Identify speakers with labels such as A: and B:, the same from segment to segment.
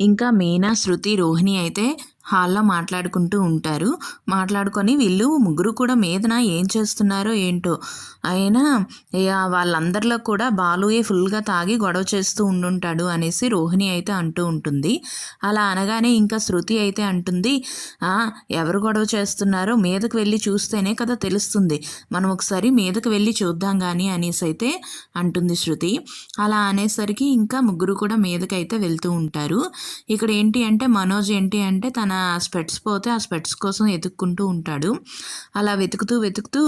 A: ఇంకా మీనా శృతి రోహిణి అయితే హాల్లో మాట్లాడుకుంటూ ఉంటారు. మాట్లాడుకొని వీళ్ళు ముగ్గురు కూడా మీదన ఏం చేస్తున్నారో ఏంటో. అయినా ఇక వాళ్ళందరిలో కూడా బాలుయే ఫుల్గా తాగి గొడవ చేస్తూ ఉండుంటాడు అనేసి రోహిణి అయితే అంటూ ఉంటుంది. అలా అనగానే ఇంకా శృతి అయితే అంటుంది ఎవరు గొడవ చేస్తున్నారో మీదకు వెళ్ళి చూస్తేనే కదా తెలుస్తుంది. మనం ఒకసారి మీదకు వెళ్ళి చూద్దాం కానీ అనేసి అయితే అంటుంది శృతి. అలా అనేసరికి ఇంకా ముగ్గురు కూడా మీదకైతే వెళ్తూ ఉంటారు. ఇక్కడ ఏంటి అంటే మనోజ్ ఏంటి అంటే తన స్పెట్స్ పోతే ఆ స్పెట్స్ కోసం వెతుక్కుంటూ ఉంటాడు. అలా వెతుకుతూ వెతుకుతూ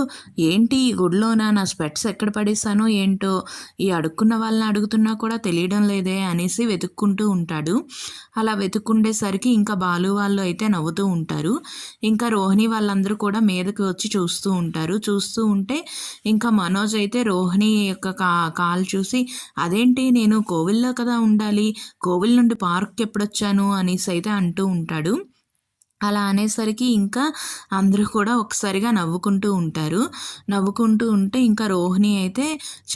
A: ఏంటి ఈ గుడిలోన? నా స్పెట్స్ ఎక్కడ పడేసానో ఏంటో? ఈ అడుక్కున్న వాళ్ళని అడుగుతున్నా కూడా తెలియడం లేదే అనేసి వెతుక్కుంటూ ఉంటాడు. అలా వెతుక్కుండేసరికి ఇంకా బాలు వాళ్ళు అయితే నవ్వుతూ ఉంటారు. ఇంకా రోహిణి వాళ్ళందరూ కూడా మీదకి వచ్చి చూస్తూ ఉంటారు. చూస్తూ ఉంటే ఇంకా మనోజ్ అయితే రోహిణి యొక్క కా కాల్ చూసి అదేంటి నేను కోవిల్లో కదా ఉండాలి? కోవిల్ నుండి పార్క్ ఎప్పుడొచ్చాను? అనేసి అయితే అంటూ ఉంటాడు. అలా అనేసరికి ఇంకా అందరూ కూడా ఒకసారిగా నవ్వుకుంటూ ఉంటారు. నవ్వుకుంటూ ఉంటే ఇంకా రోహిణి అయితే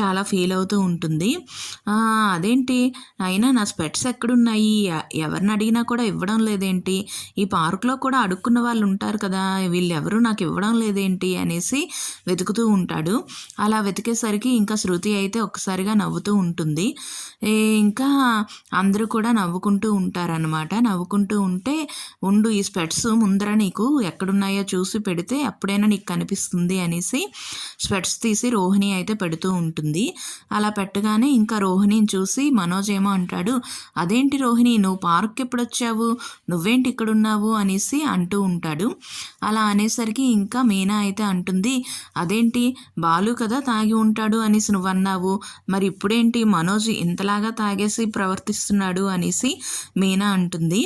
A: చాలా ఫీల్ అవుతూ ఉంటుంది. అదేంటి? అయినా నా స్పెట్స్ ఎక్కడున్నాయి? ఎ- ఎవరిని అడిగినా కూడా ఇవ్వడం లేదేంటి? ఈ పార్కులో కూడా అడుక్కున్న వాళ్ళు ఉంటారు కదా వీళ్ళెవరూ నాకు ఇవ్వడం లేదేంటి? అనేసి వెతుకుతూ ఉంటాడు. అలా వెతికేసరికి ఇంకా శృతి అయితే ఒక్కసారిగా నవ్వుతూ ఉంటుంది. ఇంకా అందరూ కూడా నవ్వుకుంటూ ఉంటారనమాట నవ్వుకుంటూ ఉంటే ఉండు ఈ స్పెట్స్ ముందర నీకు ఎక్కడున్నాయో చూసి పెడితే అప్పుడైనా నీకు కనిపిస్తుంది అనేసి స్పెట్స్ తీసి రోహిణి అయితే పెడుతూ ఉంటుంది. అలా పెట్టగానే ఇంకా రోహిణిని చూసి మనోజ్ ఏమో అంటాడు అదేంటి రోహిణి నువ్వు పార్క్ ఎప్పుడు వచ్చావు నువ్వేంటి ఇక్కడున్నావు? అనేసి అంటూ ఉంటాడు. అలా అనేసరికి ఇంకా మీనా అయితే అంటుంది అదేంటి? బాలు కదా తాగి ఉంటాడు అనేసి నువ్వన్నావు. మరి ఇప్పుడేంటి? మనోజ్ ఇంతలాగా తాగేసి ప్రవర్తిస్తున్నాడు అనేసి మీనా అంటుంది.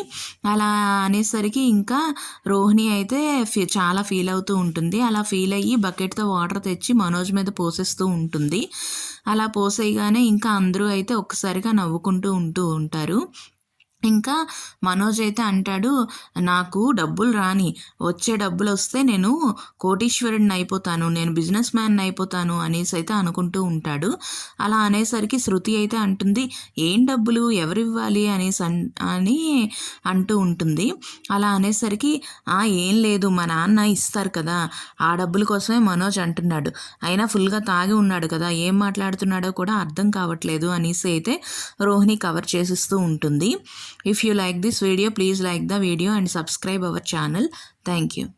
A: అలా అనేసరికి ఇంకా రోహిణి అయితే ఫీ చాలా ఫీల్ అవుతూ ఉంటుంది. అలా ఫీల్ అయ్యి బకెట్తో వాటర్ తెచ్చి మనోజ్ మీద పోసేస్తూ ఉంటుంది. అలా పోసేయగానే ఇంకా అందరూ అయితే ఒక్కసారిగా నవ్వుకుంటూ ఉంటూ ఉంటారు. ఇంకా మనోజ్ అయితే అంటాడు నాకు డబ్బులు రాని వచ్చే డబ్బులు వస్తే నేను కోటీశ్వరుడిని అయిపోతాను నేను బిజినెస్ మ్యాన్ అయిపోతాను అనేసి అయితే అనుకుంటూ ఉంటాడు. అలా అనేసరికి శృతి అయితే అంటుంది ఏం డబ్బులు? ఎవరివ్వాలి? అనేసి అన్ అని అంటూ ఉంటుంది. అలా అనేసరికి "ఆ, ఏం లేదు మా నాన్న ఇస్తారు కదా ఆ డబ్బుల కోసమే మనోజ్ అంటున్నాడు. అయినా ఫుల్గా తాగి ఉన్నాడు కదా ఏం మాట్లాడుతున్నాడో కూడా అర్థం కావట్లేదు అనేసి అయితే రోహిణి కవర్ చేసిస్తూ ఉంటుంది. If you like this video, please like the video and subscribe our channel. Thank you.